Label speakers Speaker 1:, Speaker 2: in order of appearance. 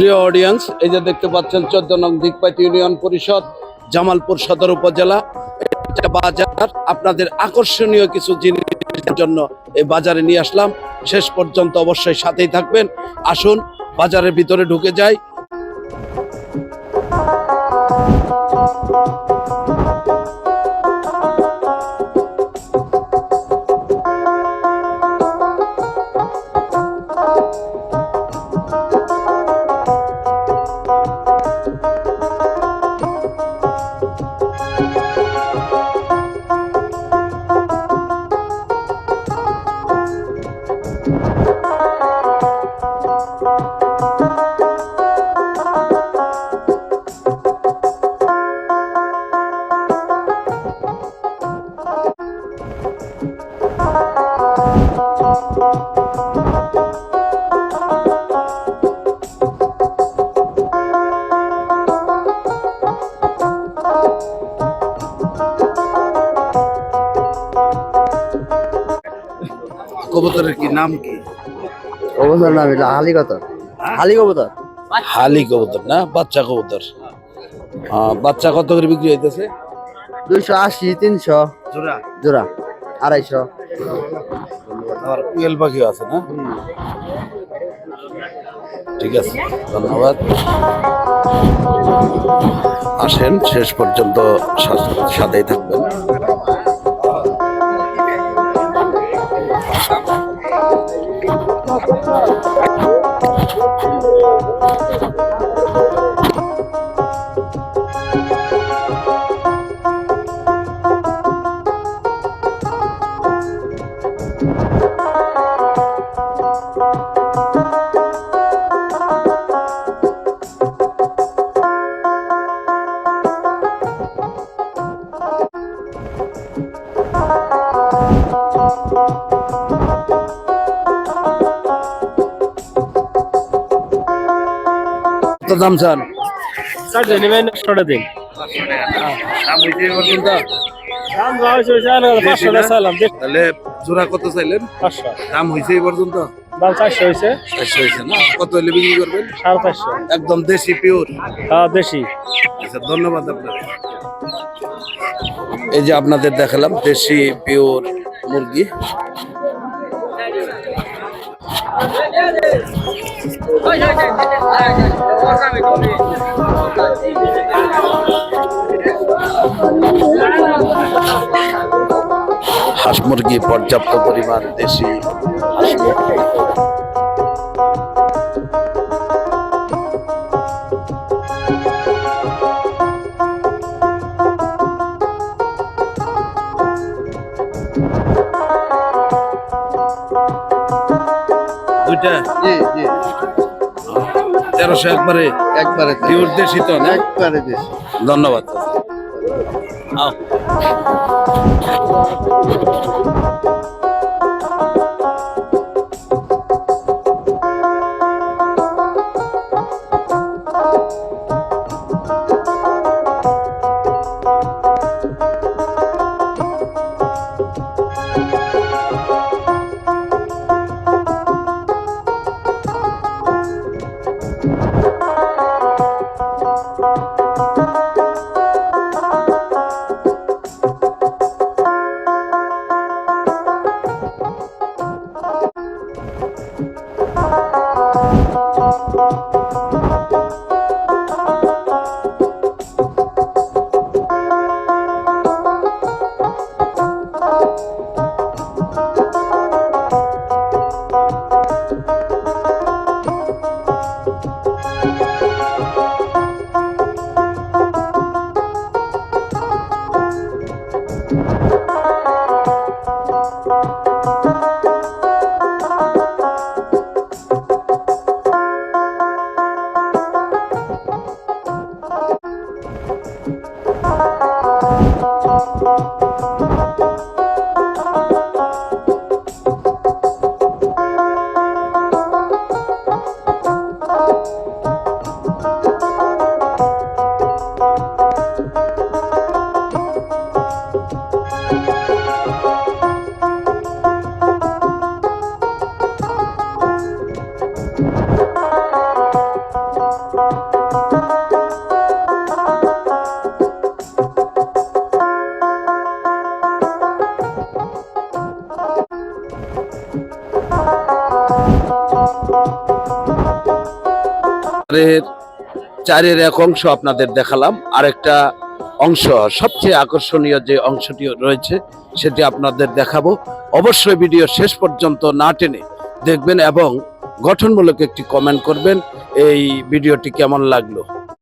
Speaker 1: প্রিয় অডিয়েন্স এই যে দেখতে পাচ্ছেন চোদ্দ নং দিকপাইত ইউনিয়ন পরিষদ, জামালপুর সদর উপজেলা। বাজার, আপনাদের আকর্ষণীয় কিছু জিনিসের জন্য এই বাজারে নিয়ে আসলাম। শেষ পর্যন্ত অবশ্যই সাথেই থাকবেন। আসুন, বাজারের ভিতরে ঢুকে যাই। কবুতরের কি নাম কি?
Speaker 2: কবুতর নাম এটা হালি কত হালি কবুতর?
Speaker 1: হালি কবুতর না? বাচ্চা কবুতর। বাচ্চা কত করে বিক্রি হইতেছে?
Speaker 2: দুইশো আশি তিনশো।
Speaker 1: জোড়া?
Speaker 2: জোড়া আড়াইশো।
Speaker 1: আর কুয়েল পাখিও আছে না? ঠিক আছে ধন্যবাদ। আসেন শেষ পর্যন্ত সাথেই থাকবেন।
Speaker 3: টাকা চাইলাম দেখ
Speaker 1: তাহলে জোড়া কত চাইলেন
Speaker 3: পাঁচশো
Speaker 1: দাম হয়েছে এই পর্যন্ত
Speaker 3: দাম চারশো হয়েছে
Speaker 1: চারশো হয়েছে না কত হলে বিক্রি করবেন
Speaker 3: সাড়ে চারশো
Speaker 1: একদম দেশি পিওর
Speaker 3: তাও দেশি
Speaker 1: আচ্ছা ধন্যবাদ আপনাকে এই যে আপনাদের দেখালাম দেশি পিওর মুরগি হাঁস মুরগি পর্যাপ্ত পরিমাণ দেশি। হাঁস মুরগি দুইটা?
Speaker 2: জি জি।
Speaker 1: তেরোশো একবারে
Speaker 2: একবারে
Speaker 1: পিওর দেশি তো না?
Speaker 2: একবারে দেশি।
Speaker 1: ধন্যবাদ। আও। Thank you. চারের এক অংশ আপনাদের দেখালাম। আরেকটা অংশ, সবচেয়ে আকর্ষণীয় যে অংশটি রয়েছে, সেটি আপনাদের দেখাবো। অবশ্যই ভিডিও শেষ পর্যন্ত না টেনে দেখবেন এবং গঠনমূলক একটি কমেন্ট করবেন। এই ভিডিওটি কেমন লাগল?